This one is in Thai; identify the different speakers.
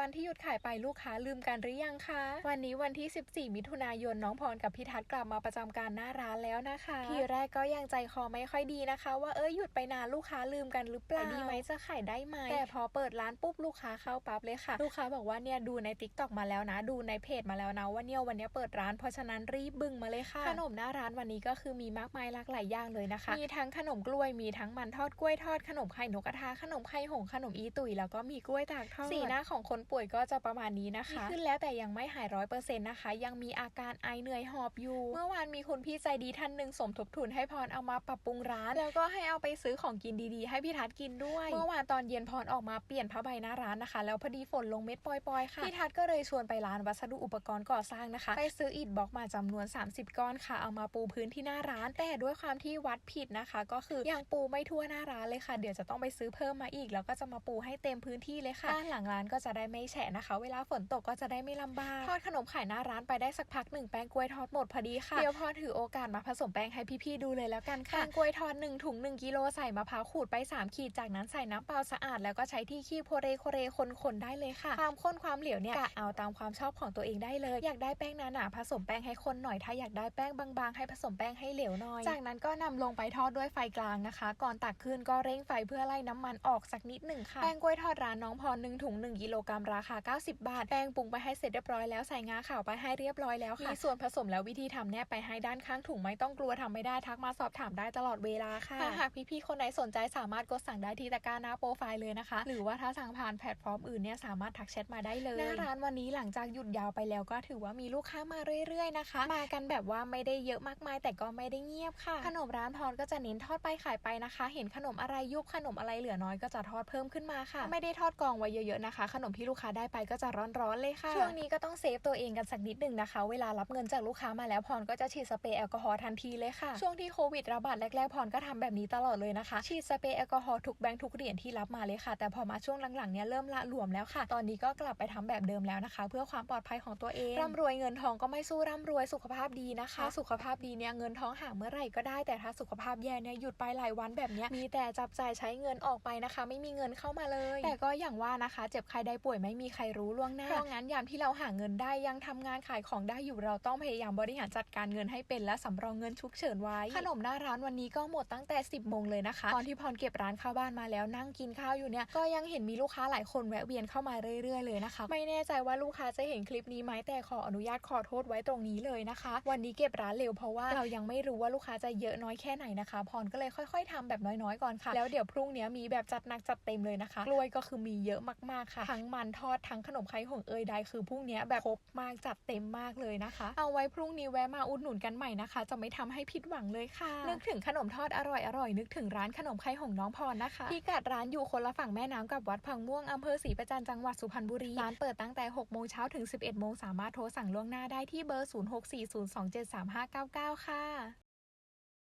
Speaker 1: วันที่หยุดขายไปลูกค้าลืมกันหรือยังคะ วันนี้วันที่ 14 มิถุนายนน้องพรกับพี่ทัศน์กลับมาประจำการหน้าร้านแล้วนะคะทีแรกก็ยังใจคอไม่ค่อยดีนะคะ ว่าเอ้ยหยุดไปนานลูกค้าลืมกันหรือเปล่าดีไหมจะขายได้ไหมแต่พอเปิดร้านปุ๊บลูกค้าเข้าปั๊บเลยค่ะ ลูกค้าบอกว่าเนี่ยดูในติ๊กต็อกมาแล้วนะ ดูในเพจมาแล้วนะว่าเนี่ยวันนี้เปิดร้านเพราะฉะนั้นรีบบึ้งมาเลยค่ะขนมหน้าร้านวันนี้ก็คือมีมากมายหลากหลายอย่างเลยนะคะ มีทั้งขนมกล้วยมีทั้งมันทอดกล้วยทอดขนมไข่นกกระทาขนมไข่หงส์ขนมอีตุ๋ยแล้วก็มีกล้วยตากทอดสีหน้าของคนป่วยก็จะประมาณนี้นะคะดีขึ้นแล้วแต่ยังไม่หายร้อยเปอร์เซ็นต์นะคะ ยังมีอาการไอเหนื่อยหอบอยู่ เมื่อวานมีคุณพี่ใจดีท่านหนึ่งสมทบทุนให้พรเอามาปรับปรุงร้าน แล้วก็ให้เอาไปซื้อของกินดีๆ ให้พี่ทัศน์กินด้วย เมื่อวานตอนเย็นพรออกมาเปลี่ยนผ้าใบหน้าร้านนะคะ แล้วพอดีฝนลงเม็ดปล่อยๆค่ะพี่ทัศน์ก็เลยชวนไปร้านวัสดุอุปกรณ์ก่อสร้างนะคะ ไปซื้ออิฐบล็อกมาจำนวน 30 ก้อนค่ะ เอามาปูพื้นที่หน้าร้าน แต่ด้วยความที่วัดผิดนะคะ ก็คือยังปูไม่ทั่วหน้าร้านเลยค่ะ เดี๋ยวจะต้องไปซื้อเพิ่มมาอีก แล้วก็จะมาปูให้เต็มพื้นที่เลยค่ะด้านหลังร้านก็จะได้ไม่แฉะนะคะ เวลาฝนตกก็จะได้ไม่ลำบากทอดขนมขายหน้าร้านไปได้สักพักหนึ่งแป้งกล้วยทอดหมดพอดีค่ะเดี๋ยวพอถือโอกาสมาผสมแป้งให้พี่ๆดูเลยแล้วกันค่ะแป้งกล้วยทอด1ถุง1กิโลใส่มะพร้าวขูดไป 3 ขีดจากนั้นใส่น้ำเปล่าสะอาดแล้วก็ใช้ที่คีบโคเรโคเรคนๆได้เลยค่ะ ความข้นความเหลวเนี่ยกะเอาตามความชอบของตัวเองได้เลย อยากได้แป้งหนาๆผสมแป้งให้ข้นหน่อยถ้าอยากได้แป้งบางๆ ให้ผสมแป้งให้เหลวหน่อย จากนั้นก็นำลงไปทอดด้วยไฟกลางนะคะ ก่อนตักขึ้นก็เร่งไฟเพื่อไล่น้ำมันออกสักนิดหนึ่งค่ะแป้งกล้วยทอดร้านน้องพร1ถุง1กิโลกรัมราคา 90 บาทแป้งปรุงไปให้เสร็จเรียบร้อยแล้วใส่งาขาวไปให้เรียบร้อยแล้วค่ะมีส่วนผสมแล้ววิธีทำแนบไปให้ด้านข้างถุงไม่ต้องกลัวทำไม่ได้ทักมาสอบถามได้ตลอดเวลาค่ะถ้าหากพี่ๆคนไหนสนใจสามารถกดสั่งได้ที่ตะกร้าหน้าโปรไฟล์เลยนะคะ หรือว่าถ้าสั่งผ่านแพลตฟอร์มอื่นเนี่ยสามารถทักแชทมาได้เลยหน้าร้านวันนี้หลังจากหยุดยาวไปแล้วก็ถือว่ามีลูกค้ามาเรื่อยๆนะคะ มากันแบบว่าไม่ได้เยอะมากมาย แต่ก็ไม่ได้เงียบค่ะ ขนมร้านพรก็จะเน้นทอดไปขายไปนะคะ เห็นขนมอะไรยุบขนมอะไรเหลือน้อยก็จะทอดเพิ่มขึ้นมาค่ะ ไม่ได้ทอดกองไว้เยอะๆนะคะ ขนมที่ลูกค้าได้ไปก็จะร้อนๆเลยค่ะช่วงนี้ก็ต้องเซฟตัวเองกันสักนิดหนึ่งนะคะ เวลารับเงินจากลูกค้ามาแล้วพรก็จะฉีดสเปรย์แอลกอฮอล์ทันทีเลยค่ะช่วงที่โควิดระบาดแรกๆพรก็ทำแบบนี้ตลอดเลยนะคะ ฉีดสเปรย์แอลกอฮอล์ทุกแบงค์ทุกเหรียญที่รับมาเลยค่ะ แต่พอมาช่วงหลังๆเนี่ยเริ่มละหลวมแล้วค่ะ ตอนนี้ก็กลับไปทำแบบเดิมแล้วนะคะ เพื่อความปลอดภัยของตัวเองร่ำรวยเงินทองก็ไม่สู้ร่ำรวยสุขภาพดีนะคะสุขภาพดีเนี่ยเงินทองหาเมื่อไหร่ก็ได้แต่ถ้าสุขภาพแย่เนี่ยหยุดไปหลายวันแบบเนี้ยมีแต่จับจ่ายใช้เงินออกไปนะคะ ไม่มีเงินเข้ามาเลย แต่ก็อย่างว่านะคะ เจ็บใครได้ป่วยไม่มีใครรู้ล่วงหน้า เพราะงั้นยามที่เราหาเงินได้ยังทำงานขายของได้อยู่เราต้องพยายามบริหารจัดการเงินให้เป็นและสำรองเงินฉุกเฉินไว้ ขนมหน้าร้านวันนี้ก็หมดตั้งแต่ 10โมงเลยนะคะ ตอนที่พรเก็บร้านเข้าบ้านมาแล้วนั่งกินข้าวอยู่เนี่ยก็ยังเห็นมีลูกค้าหลายคนแวะเวียนเข้ามาเรื่อยๆเลยนะคะ ไม่แน่ใจว่าลูกค้าจะเห็นคลิปนี้ไหมแต่ขออนุญาตขอโทษไว้ตรงนี้เลยนะคะ วันนี้เก็บร้านเร็วเพราะว่าเรายังไม่รู้ว่าลูกค้าจะเยอะน้อยแค่ไหนนะคะ พรก็เลยค่อย ๆทำแบบน้อยๆก่อนค่ะ แล้วเดี๋ยวพรุ่งนี้มีแบบจัดหนักจัดเต็มเลยนะคะกล้วยก็คือมีเยอะมากๆค่ะทั้งมันทอดทั้งขนมไข่หงเอยใดคือพรุ่งนี้แบบครบมากจัดเต็มมากเลยนะคะ เอาไว้พรุ่งนี้แวะมาอุดหนุนกันใหม่นะคะ จะไม่ทำให้ผิดหวังเลยค่ะนึกถึงขนมทอดอร่อยอร่อยนึกถึงร้านขนมไข่หงน้องพรนะคะพิกัดร้านอยู่คนละฝั่งแม่น้ำกับวัดพังม่วงอำเภอศรีประจันจังหวัดสุพรรณบุรีร้านเปิดตั้งแต่6โมงเช้าถึง 11โมงสามารถโทรสั่งล่วงหน้าได้ที่เบอร์ 0640273599 ค่ะ